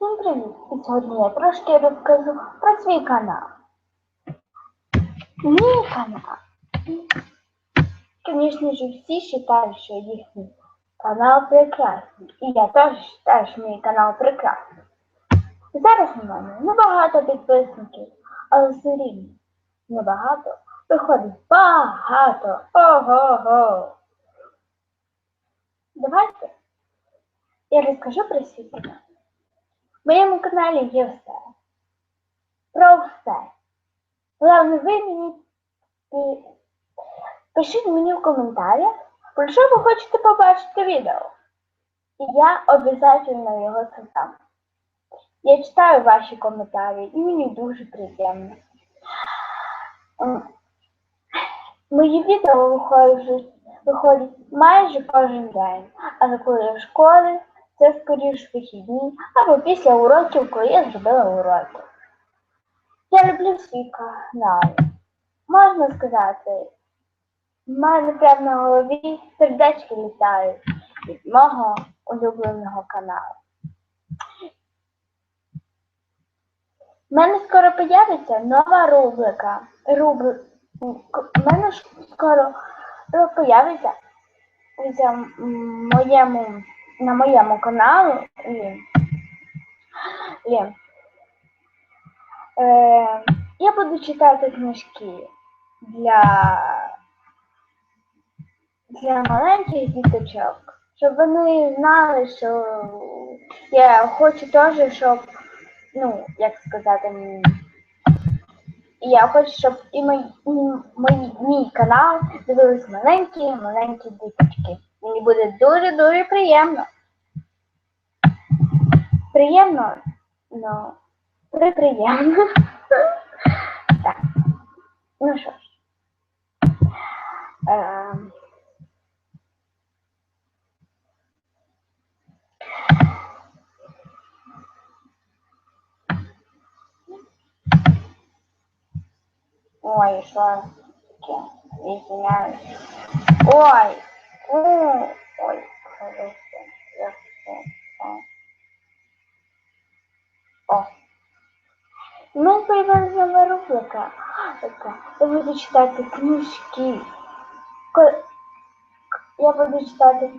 Всім привіт! І сьогодні я трошки розкажу про свій канал. Мій канал. Звісно ж, всі вважають, що їхній канал прекрасний. І я теж вважаю, що мій канал прекрасний. Зараз у мене небагато підписників, але все рівно небагато виходить багато. Ого-го. Давайте я розкажу про свій канал. Моєму каналі є все. Про все. Головне, ви мені пишіть мені в коментарях, про що ви хочете побачити відео. І я обов'язково його создам. Я читаю ваші коментарі і мені дуже приємно. Мої відео виходять, виходять майже кожен день, але коли в школі, це скоріш вихідні або після уроків, коли я зробила уроки. Я люблю свій канал. Можна сказати, в мене прямо на голові сердечки літають від мого улюбленого каналу. У мене скоро появиться нова рубрика. Рубри... У мене скоро появиться в моєму, на моєму каналі. Лін. Лін. Е, я буду читати книжки для, для маленьких діточок, щоб вони знали, що я хочу теж, щоб, ну, як сказати, я хочу, щоб і мій, і мій, мій канал дивились маленькі, маленькі діточки. Мені буде дуже-дуже приємно. Приємно, ну, приприємно. Так. Ну що ж. Ем. Ой, що таке? Извиняюсь. Ой. Ой. Ой. Хорошо. Я все. О. Ну, нова рубрика. Я буду читати книжки. Я буду читати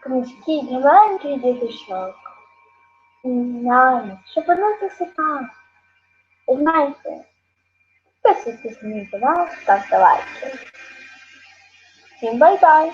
книжки для маленьких діточок. Знаю, щоб вони засипали. Знаєте, підписуйтесь на мій канал, ставте лайки. Всім бай-бай!